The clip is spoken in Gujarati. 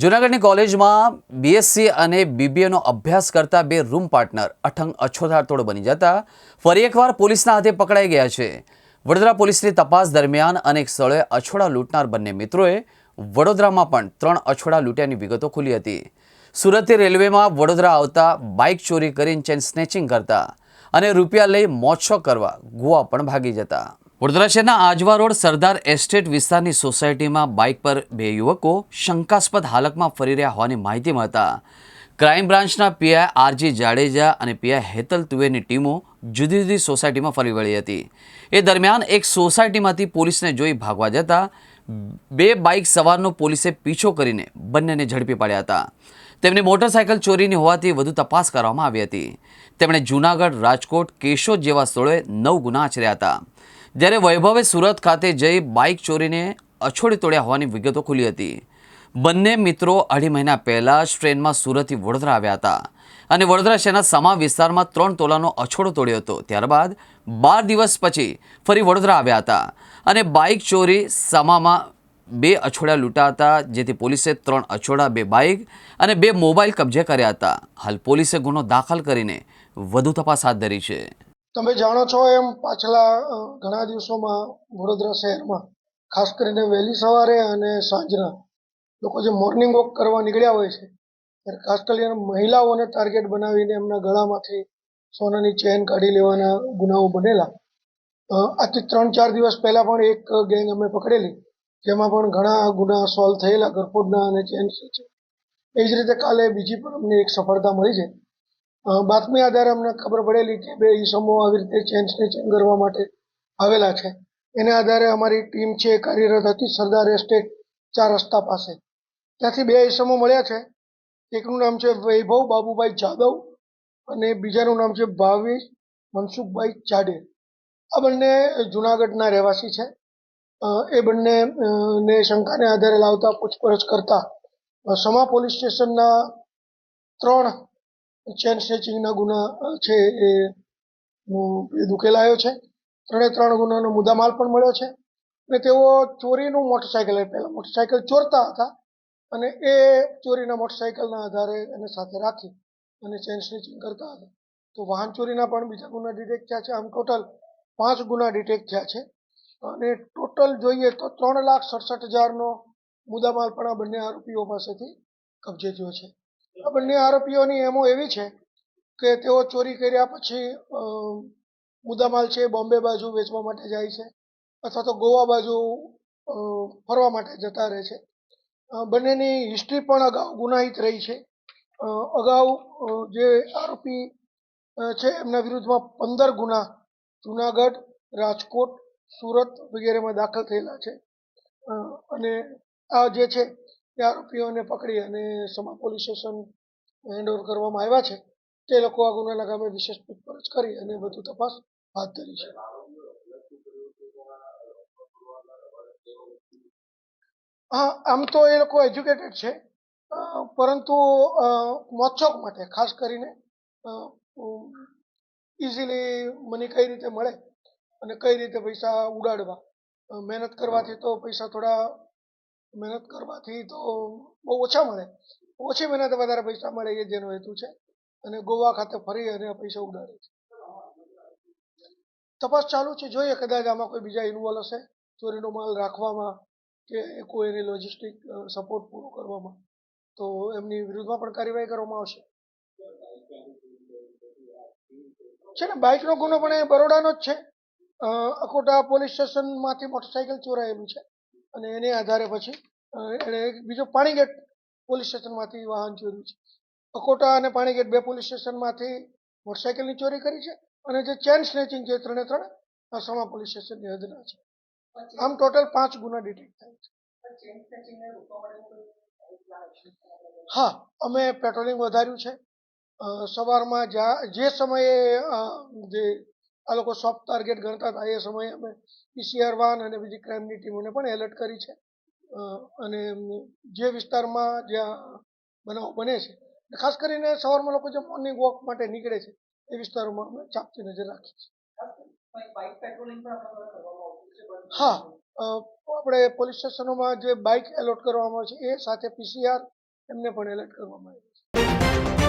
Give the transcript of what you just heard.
જૂનાગઢની કોલેજમાં બીએસસી અને બીબીએનો અભ્યાસ કરતા બે રૂમ પાર્ટનર અઠંગ અછોધારતોડ બની જતા ફરી એકવાર પોલીસના હાથે પકડાઈ ગયા છે. વડોદરા પોલીસની તપાસ દરમિયાન અનેક સ્થળોએ અછોડા લૂંટનાર બંને મિત્રોએ વડોદરામાં પણ ત્રણ અછોડા લૂંટ્યાની વિગતો ખુલી હતી. સુરતથી રેલવેમાં વડોદરા આવતા બાઇક ચોરી કરીને ચેન સ્નેચિંગ કરતા અને રૂપિયા લઈ મોજશોખ કરવા ગોવા પણ ભાગી જતા. વડોદરા શહેરના આજવા રોડ સરદાર એસ્ટેટ વિસ્તારની સોસાયટીમાં બાઇક પર બે યુવકો શંકાસ્પદ હાલતમાં ફરી રહ્યા હોવાની માહિતી મળતા ક્રાઇમ બ્રાન્ચના પીઆઈ આરજી જાડેજા અને પીઆઈ હેતલ તુવેરની ટીમો જુદી જુદી સોસાયટીમાં ફરી વળી હતી. એ દરમિયાન એક સોસાયટીમાંથી પોલીસને જોઈ ભાગવા જતા બે બાઇક સવારનો પોલીસે પીછો કરીને બંનેને ઝડપી પાડ્યા હતા. તેમની મોટરસાયકલ ચોરીની હોવાથી વધુ તપાસ કરવામાં આવી હતી. તેમણે જૂનાગઢ, રાજકોટ, કેશોદ જેવા સ્થળોએ નવ ગુના આચર્યા હતા. જ્યારે વૈભવે સુરત ખાતે જઈ બાઇક ચોરીને અછોડી તોડ્યા હોવાની વિગતો ખુલી હતી. બંને મિત્રો અઢી મહિના પહેલાં જ ટ્રેનમાં સુરતથી વડોદરા આવ્યા હતા અને વડોદરા શહેરના સમા વિસ્તારમાં ત્રણ તોલાનો અછોડો તોડ્યો હતો. ત્યારબાદ બાર દિવસ પછી ફરી વડોદરા આવ્યા હતા અને બાઇક ચોરી સમામાં બે અછોડા લૂંટા હતા, જેથી પોલીસે ત્રણ અછોડા, બે બાઇક અને બે મોબાઈલ કબજે કર્યા હતા. હાલ પોલીસે ગુનો દાખલ કરીને વધુ તપાસ હાથ ધરી છે. તમે જાણો છો એમ પાછલા ઘણા દિવસોમાં વડોદરા શહેરમાં, ખાસ કરીને વહેલી સવારે અને સાંજના, લોકો જે મોર્નિંગ વોક કરવા નીકળ્યા હોય છે, ત્યારે ખાસ કરીને મહિલાઓને ટાર્ગેટ બનાવીને એમના ગળામાંથી સોનાની ચેન કાઢી લેવાના ગુનાઓ બનેલા. આજથી ત્રણ ચાર દિવસ પહેલા પણ એક ગેંગ અમે પકડેલી, જેમાં પણ ઘણા ગુના સોલ્વ થયેલા ગરફોડના અને ચેન એ જ રીતે કાલે બીજી પણ અમને એક સફળતા મળી છે. બાતમી આધારે અમને ખબર પડેલી કે બે ઈસમો આવી રીતે ચેન સ્નેચિંગ કરવા માટે આવેલા છે. એને આધારે અમારી ટીમ છે, કાર્યરત હતી, સરદાર એસ્ટેટ ચાર રસ્તા પાસે. ત્યાંથી બે ઈસમો મળ્યા છે. એકનું નામ છે વૈભવ બાબુભાઈ જાદવ અને બીજાનું નામ છે ભાવેશ મનસુખભાઈ ચાડે આ બંને જુનાગઢના રહેવાસી છે. એ બંને ને શંકાને આધારે લાવતા પૂછપરછ કરતા સમા પોલીસ સ્ટેશનના ત્રણ ચેન સ્નેચિંગના ગુના છે એ ઉકેલાયો છે. ત્રણે ત્રણ ગુનાનો મુદ્દામાલ પણ મળ્યો છે. અને તેઓ ચોરીનું મોટરસાયકલ પહેલાં મોટરસાયકલ ચોરતા હતા અને એ ચોરીના મોટરસાયકલના આધારે એને સાથે રાખી અને ચેન સ્નેચિંગ કરતા હતા. તો વાહન ચોરીના પણ બીજા ગુના ડિટેક્ટ થયા છે. આમ ટોટલ પાંચ ગુના ડિટેક્ટ થયા છે. અને ટોટલ જોઈએ તો ત્રણ લાખ સડસઠ હજારનો મુદ્દામાલ પણ આ બંને આરોપીઓ પાસેથી કબજે થયો છે. આ બંને આરોપીઓની એમો એવી છે કે તેઓ ચોરી કર્યા પછી મુદ્દામાલ છે બોમ્બે બાજુ વેચવા માટે જાય છે અથવા તો ગોવા બાજુ ફરવા માટે જતા રહે છે. બંનેની હિસ્ટ્રી પણ અગાઉ ગુનાહિત રહી છે. અગાઉ જે આરોપી છે એમના વિરુદ્ધમાં પંદર ગુના જુનાગઢ, રાજકોટ, સુરત વગેરેમાં દાખલ થયેલા છે. અને આ જે છે એ આરોપીઓને પકડી અને સમા પોલીસ સ્ટેશન હેન્ડઓવર કરવામાં આવ્યા છે, તે લોકો આ ગુનાના કામે વિશેષ પૂછપરછ કરી અને વધુ તપાસ હાથ ધરી છે. હા, આમ તો એ લોકો એજ્યુકેટેડ છે પરંતુ મોચોક માટે, ખાસ કરીને ઇઝીલી મની કઈ રીતે મળે અને કઈ રીતે પૈસા ઉડાડવા મહેનત કરવાથી તો પૈસા થોડા મહેનત કરવાથી તો બહુ ઓછા મળે. ઓછી મહેનત વધારે પૈસા મળે એ જેનો હેતુ છે. અને ગોવા ખાતે ફરી અને પૈસા ઉડાડે છે. તપાસ ચાલુ છે. જોઈએ કદાચ આમાં કોઈ બીજા ઇન્વોલ્વ હશે. ચોરીનો માલ રાખવામાં કે કોઈ એની લોજિસ્ટિક સપોર્ટ પૂરો કરવામાં. તો એમની વિરુદ્ધમાં પણ કાર્યવાહી કરવામાં આવશે. છે ને, બાઇકનો ગુનો પણ એ બરોડાનો જ છે. અકોટા પોલીસ સ્ટેશનમાંથી મોટરસાયકલ ચોરાયેલું છે. અને એને આધારે પછી એણે બીજો પાણીગેટ પોલીસ સ્ટેશનમાંથી વાહન ચોર્યું છે. અકોટા અને પાણીગેટ બે પોલીસ સ્ટેશનમાંથી મોટરસાયકલની ચોરી કરી છે અને જે ચેન સ્નેચિંગ છે ત્રણે ત્રણ આ સમા પોલીસ સ્ટેશનની હદના છે. આમ ટોટલ પાંચ ગુના ડિટેક્ટ થાય છે. હા, અમે પેટ્રોલિંગ વધાર્યું છે. સવારમાં જ્યાં જે સમયે જે આ લોકો સોફ્ટ ટાર્ગેટ ગણતા હતા. એ સમયે અમે પીસીઆર વાન અને બીજી ક્રાઇમની ટીમોને પણ એલર્ટ કરી છે. અને જે વિસ્તારમાં જ્યાં બનાવ બને છે, ખાસ કરીને સવારમાં લોકો જે મોર્નિંગ વોક માટે નીકળે છે, એ વિસ્તારોમાં અમે ચાપતી નજર રાખી છે હા આપણે પોલીસ સ્ટેશનોમાં જે બાઇક એલોટ કરવામાં આવે છે, એ સાથે પીસીઆર એમને પણ એલર્ટ કરવામાં આવે છે.